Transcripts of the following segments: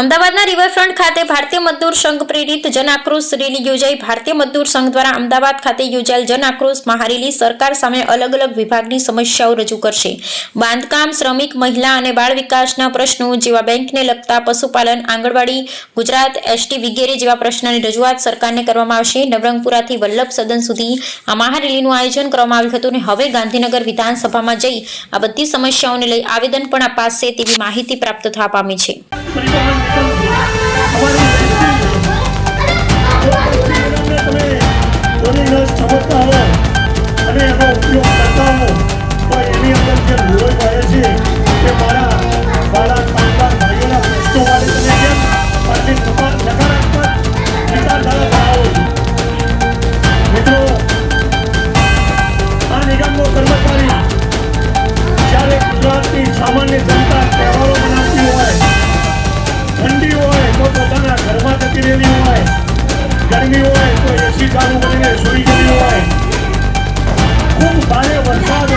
અમદાવાદના રિવરફ્રન્ટ ખાતે ભારતીય મજદૂર સંઘ પ્રેરિત જન આક્રોશ રેલી યોજાઈ. ભારતીય મજદૂર સંઘ દ્વારા અમદાવાદ ખાતે યોજાયેલ જન આક્રોશ મહારેલી સરકાર સામે અલગ અલગ વિભાગની સમસ્યાઓ રજૂ કરશે. બાંધકામ, શ્રમિક, મહિલા અને બાળ વિકાસના પ્રશ્નો જેવા બેંકને લગતા પશુપાલન, આંગણવાડી, ગુજરાત એસટી વગેરે જેવા પ્રશ્નની રજૂઆત સરકારને કરવામાં આવશે. નવરંગપુરાથી વલ્લભ સદન સુધી આ મહારેલીનું આયોજન કરવામાં આવ્યું હતું અને હવે ગાંધીનગર વિધાનસભામાં જઈ આ બધી સમસ્યાઓને લઈ આવેદન પણ અપાશે તેવી માહિતી પ્રાપ્ત થવા પામી છે. ગરમી હોય તો એસી ચાલુ કરીને સૂઈ ગયેલી હોય. ખૂબ ભારે વરસાદ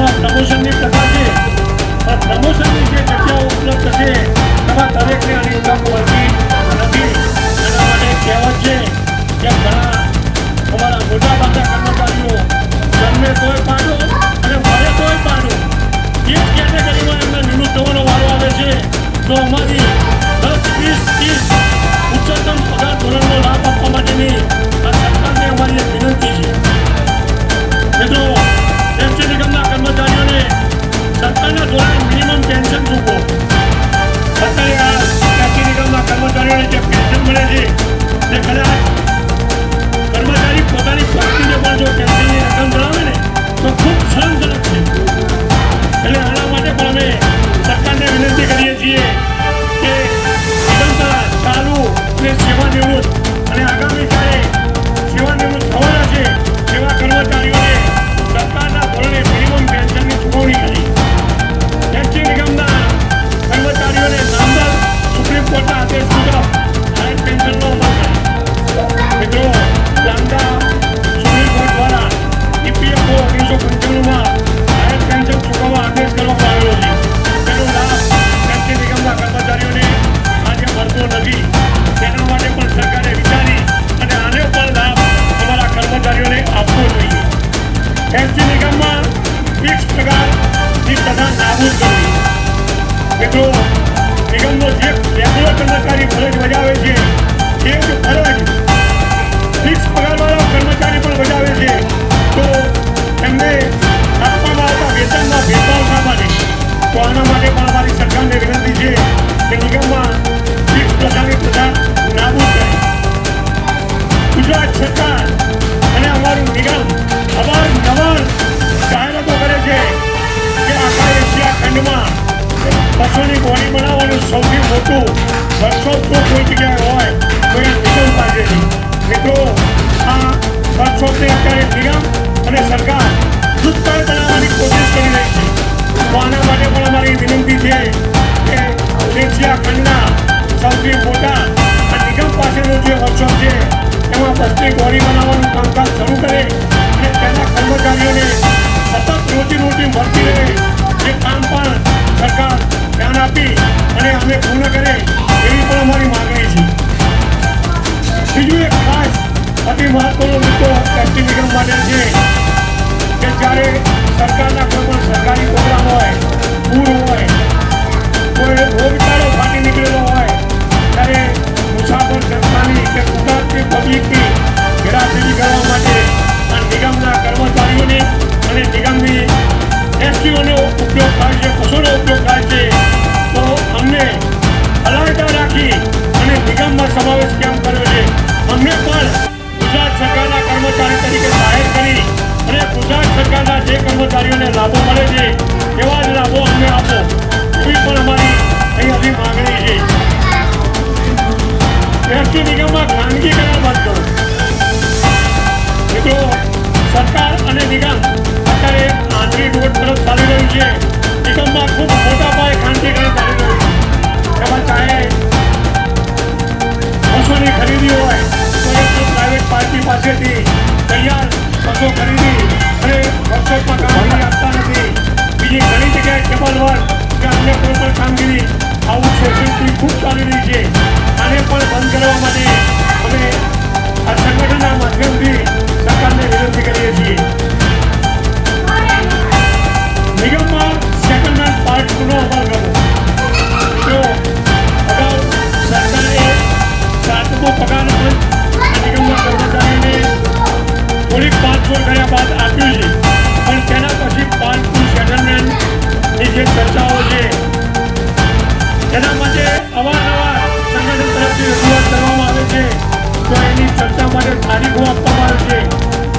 આમાં પ્રમોશનની પ્રથા છે પણ પ્રમોશનની જે જગ્યાઓ ઉપલબ્ધ છે એમાં દરેકને આની તક મળતી નથી. એના માટે કહેવત છે કે ઘણા અમારા મોટા ભાગના કર્મચારીઓ જન્મે તોય પાડો અને મરે તોય પાડો એ કેટેગરીમાં એમને નિવૃત્ત થવાનો વારો આવે છે, તો અમારી મિત્રો નિગમનો જે રેગ્યુલર કર્મચારી ફરજ બજાવે છે તે જ ફરજ ફિક્સ પગારવાળા કર્મચારી પણ બજાવે છે, તો એમને આપવામાં આવતા વેતનમાં ભેદભાવ શા તો આના માટે પણ અમારી સરકારને વિનંતી છે કે નિગમમાં ફિક્સ પ્રકારની પ્રથા નાબૂદ કરે. ગુજરાત સરકાર અને અમારું નિગમ અવારનવાર જાહેરાતો કરે છે કે આખા એશિયા ખંડમાં પશુની બોડી બનાવવાનું સૌથી મોટું વર્કશોપ કોઈ જગ્યાએ હોય, તો એ નિગમ પાસે મિત્રો, આ વર્કશોપને અત્યારે નિગમ અને સરકાર દુષ્કાળ બનાવવાની કોશિશ કરી રહી છે. તો આના માટે પણ અમારી વિનંતી છે કે એશિયા ખંડના સૌથી મોટા આ નિગમ પાસેનો જે વર્કશોપ છે, એમાં બસની ગોળી બનાવવાનું કામકાજ શરૂ કરે અને તેના કર્મચારીઓને સતત રોજી રોટી મળતી રહે. એ કામ પણ સરકાર ધ્યાન આપી અને અમે પૂર્ણ કરે એવી પણ અમારી માગણી છે. બીજું એક ખાસ અતિ મહત્વનો મુદ્દો એસટી નિગમ માટે છે. કર્મચારી તરીકે જાહેર કરી અને ગુજરાત સરકારના જે કર્મચારીઓને લાભો મળે છે, એવા જ લાભો અમને આપો. એવી પણ અમારી અહીંયાથી માગણી છે. એસટી નિગમમાં ખાનગી કરવા બંધ કરો. મિત્રો, સરકાર અને નિગમ અત્યારે આંતરિક રોડ તરફ ચાલી રહ્યું છે. નિગમમાં ખૂબ મોટા પાયે ખાનગીકરણ ચાલી રહ્યું છે. એમાં ચાહે બસોની ખરીદી હોય પ્રાઇવેટ પાર્ટી પાસેથી તૈયાર બસો ખરીદી અને વર્કશોપમાં કામગીરી આપતા નથી. કરવામાં આવે છે, તો એની ચર્ચા માટે તારીખો આપવામાં આવે છે.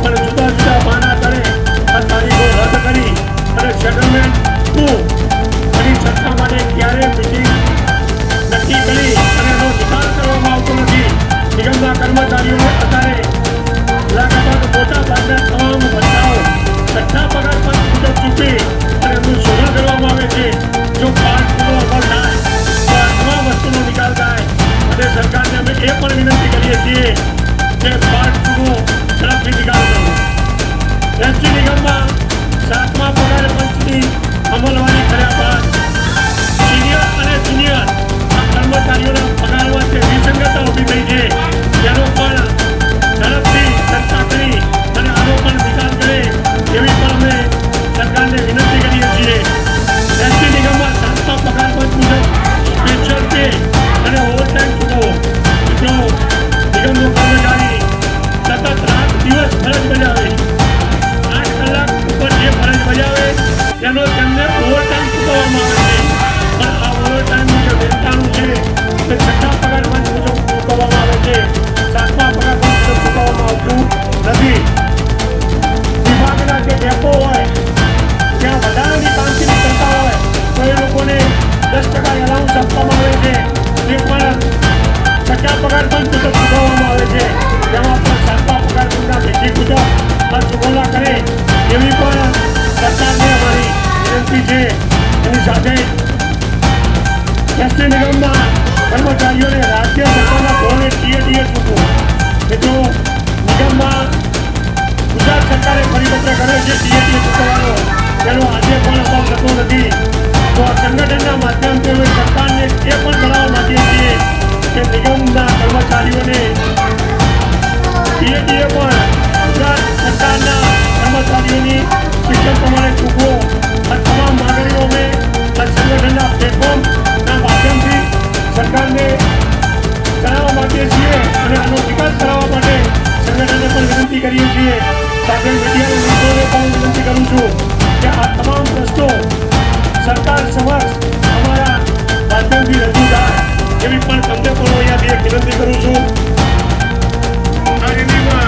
પણ જુદા જુદા બહાના દરે આ તારીખો રદ કરી અને સેટલમેન્ટ ટુ એની ચર્ચા માટે ક્યારે તેનો તેમને પણ ઓવરટાઈમનું જે પણ છઠ્ઠા પગાર પંચ મુજબ આવે છે, તેમાં પણ સાતમા પગાર પંચના ભેટી મુજબ આ ચૂકવણા એવી પણ સરકારને વિનંતી છે, એની સાથે એસટી નિગમમાં કર્મચારીઓને રાજ્ય સરકારના ધોરણે ટીએડીએ ચૂકવો મિત્રો નિગમમાં ગુજરાત સરકારે પરિપત્ર કર્યો છે ટીએડીએ ચૂકવવાનો તેનો આજે પણ અમલ થતો નથી. તો આ સંગઠનના માધ્યમથી અમે સરકારને એ પણ જણાવવા માંગીએ છીએ સાથે મીડિયાના મિત્રોને પણ વિનંતી કરું છું કે આ તમામ પ્રશ્નો સરકાર સમક્ષ અમારા માધ્યમથી રજૂ થાય એવી પણ તમને પણ હું અહીંયાથી એક વિનંતી કરું છું. આ નિર્ણયમાં